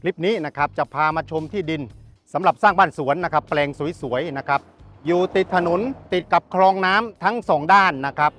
คลิปนี้นะครับจะพามาชมที่ดินสำหรับสร้างบ้านสวนนะครับ แปลงสวยๆนะครับ อยู่ติดถนนติดกับคลองน้ำทั้งสองด้านนะครับ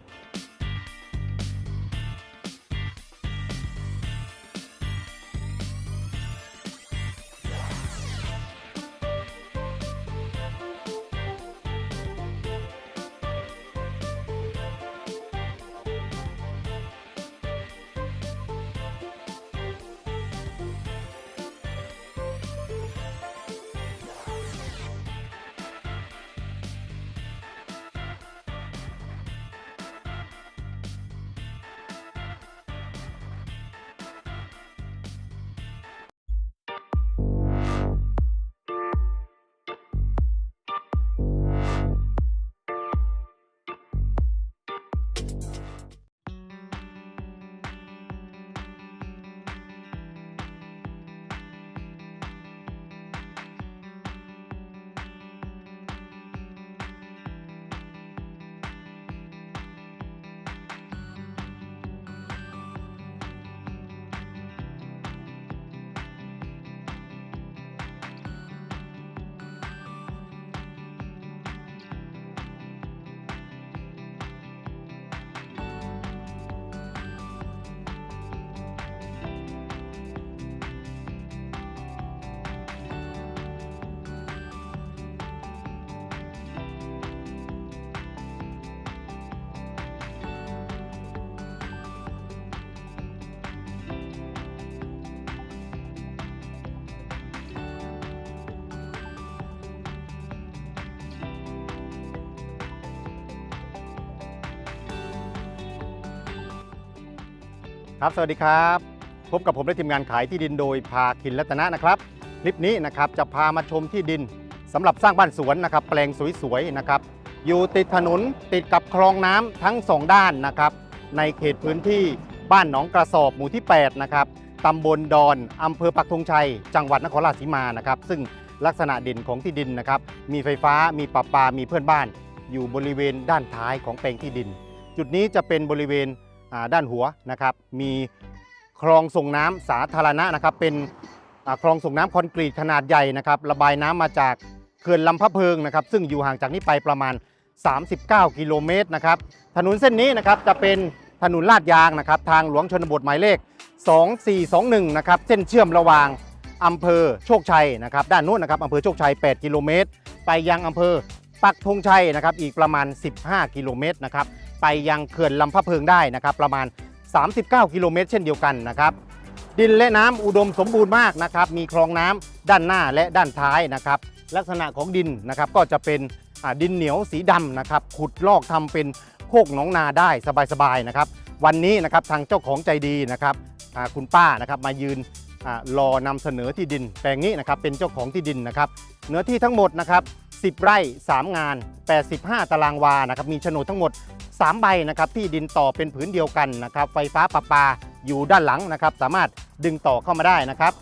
ครับสวัสดีครับ พบกับผมและทีมงานขายที่ดินโดยพาคินรัตนะนะครับคลิปนี้นะครับจะพามาชมที่ดินสำหรับสร้างบ้านสวนนะครับ แปลงสวยๆนะครับ อยู่ติดถนนติดกับคลองน้ำทั้งสองด้านนะครับ ในเขตพื้นที่บ้านหนองกระสอบหมู่ที่8นะครับตำบลดอนอำเภอปักธงชัย จังหวัดนครราชสีมานะครับ ซึ่งลักษณะเด่นของที่ดินนะครับ มีไฟฟ้ามีประปามีเพื่อนบ้าน อยู่บริเวณด้านท้ายของแปลงที่ดิน จุดนี้จะเป็นบริเวณ ด้านหัวนะครับ มีคลองส่งน้ำสาธารณะนะครับ เป็นคลองส่งน้ำคอนกรีตขนาดใหญ่นะครับ ระบายน้ำมาจากเขื่อนลำพะเพิงนะครับ ซึ่งอยู่ห่างจากนี้ไปประมาณ 39 กิโลเมตรนะครับ ถนนเส้นนี้นะครับจะเป็นถนนลาดยางนะครับ ทางหลวงชนบทหมายเลข 2421 นะครับ เส้นเชื่อมระหว่างอำเภอโชคชัยนะครับ ด้านนู้นนะครับอำเภอโชคชัย 8 กิโลเมตร ไปยังอำเภอปักธงชัยนะครับ อีกประมาณ 15 กิโลเมตรนะครับ ไปยังเขื่อนลำพะเพิงได้นะครับ ประมาณ 39 กิโลเมตรเช่นเดียวกันนะครับ ดินและน้ำอุดมสมบูรณ์มากนะครับ มีคลองน้ำด้านหน้าและด้านท้ายนะครับ ลักษณะของดินนะครับก็จะเป็นดินเหนียวสีดำนะครับ ขุดลอกทำเป็นโคกหนองนาได้สบายๆนะครับ วันนี้นะครับทางเจ้าของใจดีนะครับคุณป้านะครับมายืน รอนำเสนอที่ดิน แปลงนี้นะครับเป็นเจ้าของที่ดินนะครับ เนื้อที่ทั้งหมดนะครับ10 ไร่ 3 งาน 85 ตารางวานะครับมีโฉนดทั้งหมด 3 ใบนะครับที่ดินต่อเป็นผืนเดียวกันนะครับ ไฟฟ้าประปาอยู่ด้านหลังนะครับ สามารถดึงต่อเข้ามาได้นะครับ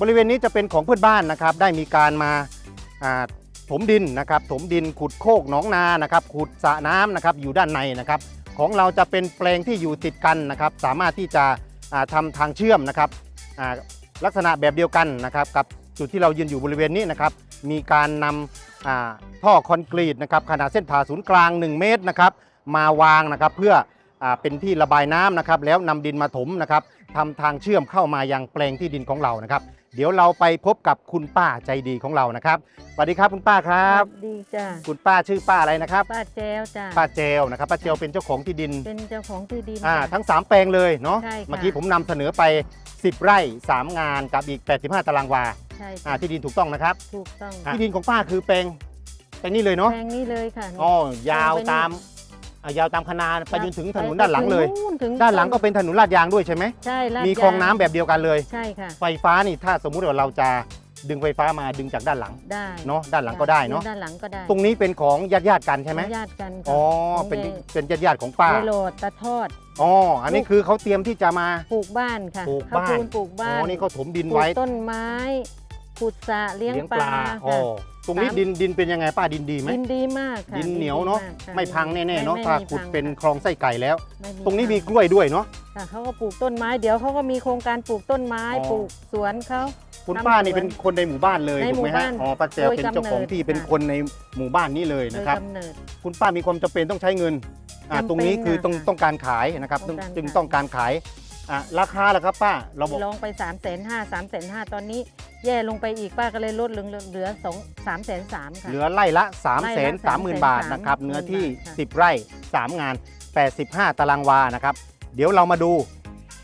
บริเวณนี้จะเป็นของเพื่อนบ้านนะครับ ได้มีการมาถมดินนะครับถมดินขุดโคกหนองนานะครับขุดสระน้ำนะครับอยู่ด้านในนะครับ ของเราจะเป็นแปลงที่อยู่ติดกันนะครับ สามารถที่จะอ่าทำทางเชื่อมนะครับ ลักษณะแบบเดียวกันนะครับกับจุดที่เรายืนอยู่บริเวณนี้นะครับมีการนำท่อคอนกรีตนะครับขนาดเส้นผ่าศูนย์กลาง 1 เมตรนะครับมาวางนะครับเพื่ออเป็นที่ระบายน้ำนะครับแล้วนำดินมาถมนะครับทำทางเชื่อมเข้ามายังแปลงที่ดินของเรานะครับ เดี๋ยวเราไปพบกับคุณป้าใจดีของเรานะครับสวัสดีครับคุณป้าครับสวัสดีจ้ะคุณป้าชื่อป้าอะไรนะครับ ป้าแจ้วจ้ะป้าเจลนะครับป้าเจลเป็นเจ้าของที่ดินเป็นเจ้าของที่ดินอ่าจ้ะ ทั้ง 3 แปลงเลยเนาะใช่ค่ะ เมื่อกี้ผมนำเสนอไป 10 ไร่ 3 งานกับอีก 85 ตารางวาใช่อ่าจ้ะที่ดินถูกต้องนะครับ ถูกต้องที่ดินของป้าคือแปลงแปลงนี้เลยเนาะแพงนี้เลยค่ะ อ๋อยาวแปลงไปตาม อ่ายาวตามคณาไปครับจนถึงถนนไปด้านหลังเลยถึถึด้านหลังก็เป็นถนนลาดยางด้วยใช่ไหม ใช่ลาดมียางคลองน้ำแบบเดียวกันเลย ใช่ค่ะ ไฟฟ้านี่ถ้าสมมุติว่าเราจะดึงไฟฟ้ามาดึงจากด้านหลังได้เนาะด้านหลังก็ได้เนาะด้านหลังก็ได้ตรงนี้เป็นของญาติญาติๆกันใช่ไหมญาติกันค่ะอ๋อของเป็นยายเป็นญาติญาติๆของป้ายายโหลดตะทอด อ๋ออันนี้คือเขาเตรียมที่จะมา ปลูกบ้านค่ะปลูกเขาบ้าน ปูนปลูกอ๋บ้านอนี่เขาถมดินปลูไว้กต้นไม้ ขุดสระเลี้ยงปลาอ๋อค่ะตรงนี้สามดินดินเป็นยังไงป้าดินดีไหมดินดีมากค่ะดินเหนียวเนาะดีกค่ไม่พังแน่ๆเนาะไม่ถ้าไม่ขุดพังเป็นค่ะคลองไส้ไก่แล้วไม่ตรงนี้มีพักล้วยด้วยเนาะค่ะเขาก็ปลูกต้นไม้เดี๋ยวเขาก็มีโครงการปลูกต้นไม้อ๋อปลูกสวนเขาคุณทำป้านี่สวนเป็นคนในหมู่บ้านเลยในถูกไหมหมู่ฮะบ้านอ๋อป้าแจวโดยเป็นเจ้าของที่กำเนิดเป็นค่ะคนในหมู่บ้านนี้เลยโดนะยครับกำเนิดคุณป้ามีความจำเป็นต้องใช้เงินอ่าจำเป็นตรงนี้คือค่ะต้องต้องการขายนะครับต้องการจึงขายต้องการขาย อะราคาล่ะครับป้าเราบอกลองไป3ามแสนห้าสามแสนห้าตอนนี้ แย่ลงไปอีกป้าก็เลยลดเหลือเหลือสองสามแสนสามค่ะ เหลือไร่ละ3 3ไร่0 0ละ0 0 0บาทนะครับ330,000เนื้อที่บาทค่ะ 10 ไร่ 3 งาน 85 ตารางวานะครับ เดี๋ยวเรามาดู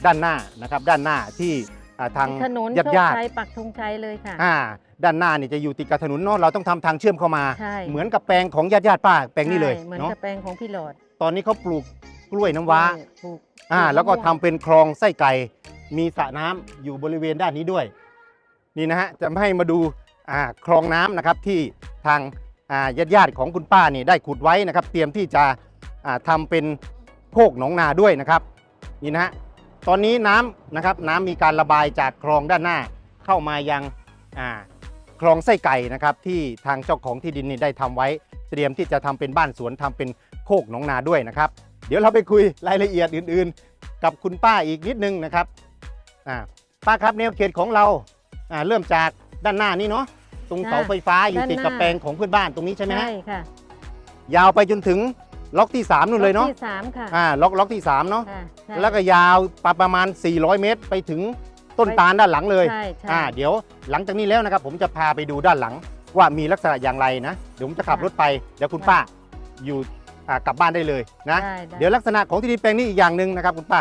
ด้านหน้านะครับด้านหน้าที่อ่าทางถนนญาโชติคญาติชัยปักธงชัยเลยค่ะ อ่าด้านหน้านี่จะอยู่ติดกับถนนเนาะเราต้องทำทางเชื่อมเข้ามา ใช่ เหมือนกับแปลงของญาติญาติๆป้าแปลงนี้เลยใช่เหมือนเนาะกับแปลงของพี่หลอดตอนนี้เขาปลูก กล้วยน้ำว้า ปลูกอ่าปแล้วก็มะทำม่วงเป็นคลองไส้ไก่ มีสระน้ำอยู่บริเวณด้านนี้ด้วย นี่นะฮะ จะให้มาดูอ่าคลองน้ำนะครับที่ทางญาติญาติๆของคุณป้านี่ได้ขุดไว้นะครับ เตรียมที่จะอ่าทำเป็นโคกหนองนาด้วยนะครับ นี่นะฮะ ตอนนี้น้ำนะครับน้ำมีการระบายจากคลองด้านหน้าเข้ามายังอ่าคลองไส้ไก่นะครับที่ทางเจ้าของที่ดินนี่ได้ทำไว้ เตรียมที่จะทำเป็นบ้านสวนทำเป็นโคกหนองนาด้วยนะครับ เดี๋ยวเราไปคุยรายละเอียดอื่นๆ กับคุณป้าอีกนิดนึงนะครับอ่าป้าครับแนวเขตของเราอ่าเริ่มจากด้านหน้านี่เนาะตรงเสาไฟฟ้าอยู่ติดกับแปลงของเพื่อนบ้านตรงนี้ใช่ไหมฮะใช่ค่ะ ยาวไปจนถึงล็อกที่ 3นู่นเลยเนาะล็อกที่สามค่ะอ่าล็อกล็อกที่3เนาะค่ะใช่แล้วก็ยาวประมาณ 400 เมตร ไปถึงต้นตาลด้านหลังเลยใช่ใช่อ่าเดี๋ยวหลังจากนี้แล้วนะครับผมจะพาไปดูด้านหลังว่ามีลักษณะอย่างไรนะเดี๋ยวผมจะขับรถไปเดี๋ยวคุณป้าอยู่ อ่ากลับบ้านได้เลยนะ ได้ไเดี๋ยวลักษณะของที่ดินแปลงนี้อีกอย่างหนึ่งนะครับคุณป้า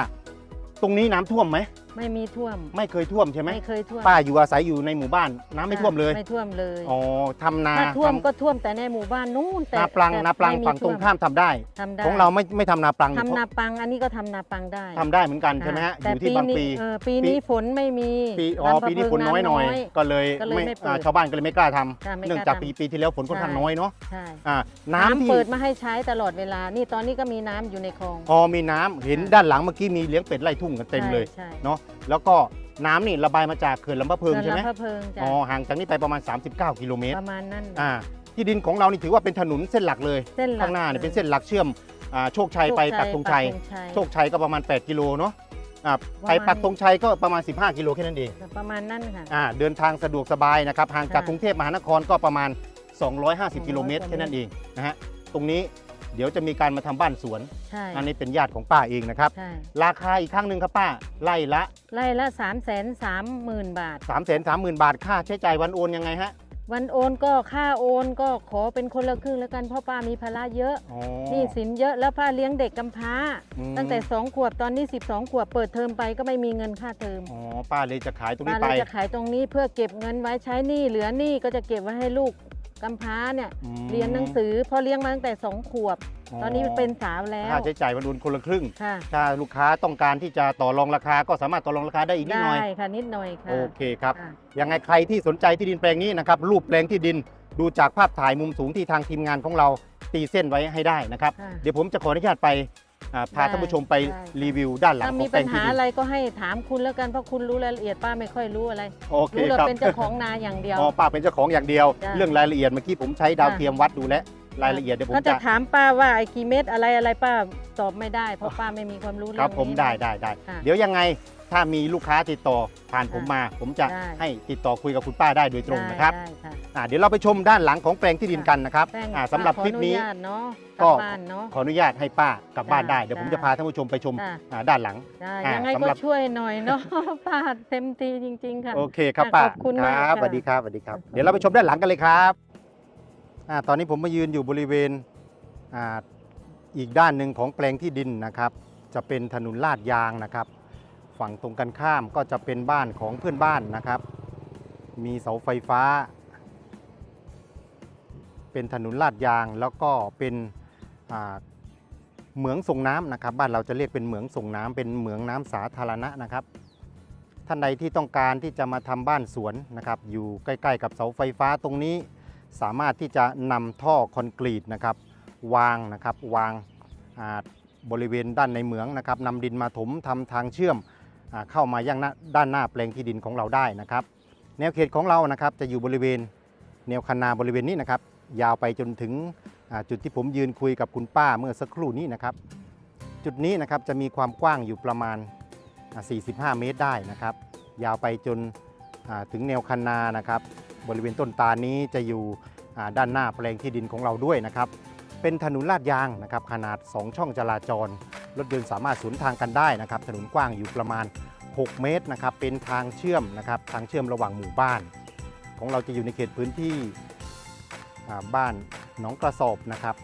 ตรงนี้น้ำท่วมไหมไม่มีท่วมไม่เคยท่วมใช่ไหมไม่เคยท่วมป้าอยู่อาศัยอยู่ในหมู่บ้านน้ำไม่ท่วมเลยไม่ท่วมเลยอ๋อทำนาถ้าท่วมทำก็ท่วมแต่ในหมู่บ้านนู้นแต่นาปลังแต่นาปลังไม่มีฝั่งตรงท่วข้ามทำได้ ทำได้ของเราไม่ไม่ทำนาปลังทำนาปังอันนี้ก็ทำนาปังได้ทำได้เหมือนกันใช่ไหมฮะอแต่ยู่ที่บางปีเออปีนี้ฝนไม่มีปีอ๋อลำพะปีนี้ฝนน้อยหน่อยำ ก็เลยก็เลยไม่ไม่เปิดอ่าชาวบ้านก็เลยไม่กล้าทำค่ะไม่เนื่องล้จากทำปีปีที่แล้วฝนค่อนข้างใช่ น้อยเนาะใช่อ่าน้ำน้ำที่เปิดมาให้ใช้ตลอดเวลา นี่ตอนนี้ก็มีน้ำอยู่ในคลอง พอมีน้ำเห็นใช่ด้านหลังเมื่อกี้มีเลี้ยงเป็ดไล่ทุ่งกันเต็มเลยใช่เนาะแล้วก็น้ำนี่ระบายมาจากเขื่อนลำพะเพิงใช่ใช่ไหมลำพะเพิงจ้ะอ๋อห่างจากนี้ไปประมาณ 39 กิโลเมตรประมาณนั้นอ่าที่ดินของเรานี่ถือว่าเป็นถนนเส้นหลักเลย เส้นหลักข้างหน้าเนี่ยเป็นเส้นหลักเชื่อมอ่าโชคชัยไปปักธงชัยโชคชัยก็ประมาณ 8 กิโลเนาะอ่าไปปักธงชัยก็ประมาณ 15 กิโลแค่นั้นเอง ประมาณนั้นค่ะ อ่าเดินทางสะดวกสบายนะครับห่างจากค่ะกรุงเทพมหานครก็ประมาณ 250 200กิโลเมตรกว่าแค่นั้นเองนะฮะตรงนี้ เดี๋ยวจะมีการมาทำบ้านสวน ใช่อันนี้เป็นญาติของป้าเองนะครับ ใช่ราคาอีกครั้งหนึ่งครับป้าไล่ละ ไร่ละ3 3 0 0 0 0บาท 3 3 0 0 0 0 บาทค่าใช้จ่ายวันโอนยังไงฮะวันโอนก็ค่าโอนก็ขอเป็นคนละครึ่งแล้วกันเพราะป้ามีภาระเยอะอ๋อ หนี่สินเยอะแล้วป้าเลี้ยงเด็กกำพร้า อืม ตั้งแต่ 2 ขวบตอนนี้ 12 ขวบเปิดเทอมไปก็ไม่มีเงินค่าเทอมอ๋อป้าเลยจะขายตรงป้านี้เลไป ยจะขายตรงนี้เพื่อเก็บเงินไว้ใช้หนี้เหลือหนี้ก็จะเก็บไว้ให้ลูก กำพร้าเนี่ยอืม เรียนหนังสือเพอเลี้ยงมาตั้งแต่2ขวบ ตอนนี้เป็นสาวแล้วค่าใช้จ่ายวันโอนคนละครึ่ง ค่ะ ถ้าลูกค้าต้องการที่จะต่อรองราคาก็สามารถต่อรองราคาได้อีกนิดหน่อยได้ค่ะนิดหน่อยค่ะโอเคครับ ค่ะ ยังไงใครที่สนใจที่ดินแปลงนี้นะครับ รูปแปลงที่ดินดูจากภาพถ่ายมุมสูงที่ทางทีมงานของเราตีเส้นไว้ให้ได้นะครับ ค่ะ เดี๋ยวผมจะขออนุญาตไปอ่า พาได้ท่านผู้ชมไปได้รีวิวด้านหลังถ้าขอมีงแปลปัญงที่หาดิน อะไรก็ให้ถามคุณแล้วกันเพราะคุณรู้รายละเอียดป้าไม่ค่อยรู้อะไรโอเครู้เราครับ เป็นเจ้าของนาอย่างเดียว อ๋อป้าเป็นเจ้าของอย่างเดียว จ้ะ เรื่องรายละเอียดเมื่อกี้ผมใช้ดาวจ้ะเทียมวัดดูแล้วรายละเอียดเดี๋ยวผมก็จะจะถามป้าว่าไอ้กี่เม็ดอะไรอะไรป้าตอบไม่ได้ เพราะป้าไม่มีความรู้คเรื่รัอบงผมนี้ได้ได้ได้ค่ะ เดี๋ยวยังไง ถ้ามีลูกค้าติดต่อผ่านผมมา ผมจะได้ให้ติดต่อคุยกับคุณป้าได้โดยตรงนะครับได้ได้อ่าเดี๋ยวเราไปชมด้านหลังของแปลงที่ดินกันนะครับแป้งอ่าสำหรับคลิปนี้ขออญาตเนาะกก็ลับบ้านเนาะขออนุญาตให้ป้ากลับบ้านได้จ้ะเดี๋ยวผมจ้ะจะพาท่านผู้ชมไปชมจ้ะอ่าด้านหลังได้อ่ายังไงสำก็หรับช่วยหน่อยเนาะป้าเต็มทีจริงๆค่ะโอเคครับค่ะป้าขอบคุณมากครับค่ะสวัสดีครับสวัสดีครับขอบคุณเดี๋ยวเราไปชมด้านหลังกันเลยครับอ่าตอนนี้ผมมายืนอยู่บริเวณอ่าอีกด้านหนึ่งของแปลงที่ดินนะครับ จะเป็นถนนลาดยางนะครับ ฝั่งตรงกันข้ามก็จะเป็นบ้านของเพื่อนบ้านนะครับ มีเสาไฟฟ้า เป็นถนนลาดยางแล้วก็เป็นเหมืองส่งน้ำนะครับ บ้านเราจะเรียกเป็นเหมืองส่งน้ำเป็นเหมืองน้ำสาธารณะนะครับ ท่านใดที่ต้องการที่จะมาทำบ้านสวนนะครับ อยู่ใกล้ๆ กับเสาไฟฟ้าตรงนี้ สามารถที่จะนำท่อคอนกรีตนะครับ วางนะครับวางบริเวณด้านในเหมืองนะครับนำดินมาถมทำทางเชื่อม เข้ามายังหน้าด้านหน้าแปลงที่ดินของเราได้นะครับ แนวเขตของเรานะครับจะอยู่บริเวณแนวคันนาบริเวณนี้นะครับยาวไปจนถึงจุดที่ผมยืนคุยกับคุณป้าเมื่อสักครู่นี้นะครับ จุดนี้นะครับจะมีความกว้างอยู่ประมาณ 45 เมตรได้นะครับ ยาวไปจนถึงแนวคันนานะครับ บริเวณต้นตาลนี้จะอยู่ด้านหน้าแปลงที่ดินของเราด้วยนะครับ เป็นถนนลาดยางนะครับขนาด 2 ช่องจราจร รถยนต์สามารถสวนทางกันได้นะครับถนนกว้างอยู่ประมาณ 6 เมตรนะครับเป็นทางเชื่อมนะครับทางเชื่อมระหว่างหมู่บ้าน ของเราจะอยู่ในเขตพื้นที่บ้านหนองกระสอบนะครับ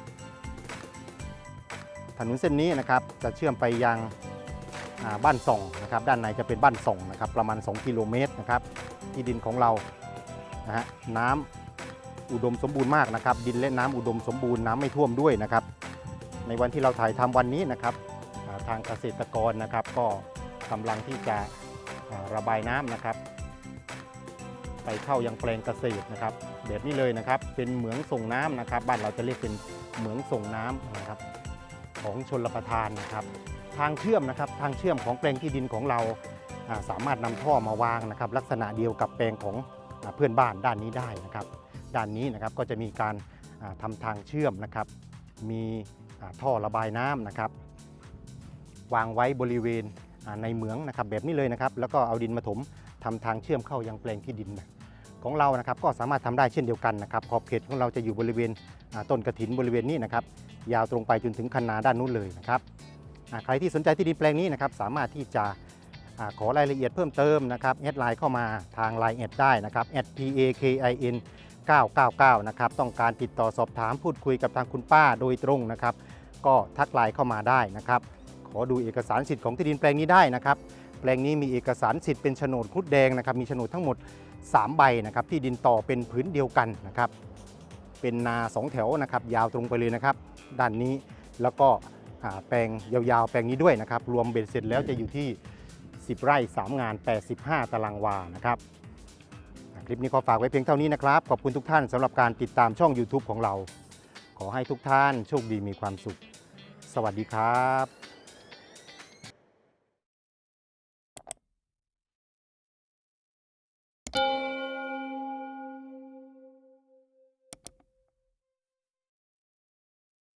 ถนนเส้นนี้นะครับจะเชื่อมไปยังบ้านส่องนะครับด้านในจะเป็นบ้านส่องนะครับประมาณ 2 กิโลเมตรนะครับที่ดินของเรานะฮะน้ำอุดมสมบูรณ์มากนะครับ ดินและน้ำอุดมสมบูรณ์น้ำไม่ท่วมด้วยนะครับ ในวันที่เราถ่ายทำวันนี้นะครับ ทางเกษตรกรนะครับ ก็กำลังที่จะระบายน้ำนะครับ ไปเข้ายังแปลงเกษตรนะครับ แบบนี้เลยนะครับเป็นเหมืองส่งน้ำนะครับ บ้านเราจะเรียกเป็นเหมืองส่งน้ำนะครับ ของชนรประทานนะครับ ทางเชื่อมนะครับทางเชื่อมของแปลงที่ดินของเราสามารถนำท่อมาวางนะครับ ลักษณะเดียวกับแปลงของเพื่อนบ้านด้านนี้ได้นะครับ ด้านนี้นะครับก็จะมีการอ่าทำทางเชื่อมนะครับ มีท่อระบายน้ำนะครับ วางไว้บริเวณในเหมืองนะครับแบบนี้เลยนะครับ แล้วก็เอาดินมาถมทำทางเชื่อมเข้ายังแปลงที่ดินของเรานะครับก็สามารถทำได้เช่นเดียวกันนะครับขอบเขตของเราจะอยู่บริเวณต้นกระถินบริเวณนี้นะครับยาวตรงไปจนถึงคันนาด้านนู้นเลยนะครับใครที่สนใจที่ดินแปลงนี้นะครับสามารถที่จะอขอรายละเอียดเพิ่มเติมนะครับแอดไลน์เข้ามาทาง Line แอดได้นะครับ p a k i n 999 นะครับ ต้องการติดต่อสอบถามพูดคุยกับทางคุณป้าโดยตรงนะครับ ก็ทักไลน์เข้ามาได้นะครับ ขอดูเอกสารสิทธิ์ของที่ดินแปลงนี้ได้นะครับแปลงนี้มีเอกสารสิทธิ์เป็นโฉนดคุดแดงนะครับมีโฉนดทั้งหมด 3 ใบนะครับที่ดินต่อเป็นผืนเดียวกันนะครับเป็นนาสองแถวนะครับยาวตรงไปเลยนะครับด้านนี้แล้วก็แปลงยาวๆ แปลงนี้ด้วยนะครับรวมเบ็ดเสร็จแล้วจะอยู่ที่ 10 ไร่ 3 งาน 85 ตารางวานะครับคลิปนี้ขอฝากไว้เพียงเท่านี้นะครับ ขอบคุณทุกท่านสำหรับการติดตามช่อง YouTube ของเรา ขอให้ทุกท่านโชคดีมีความสุข สวัสดีครับ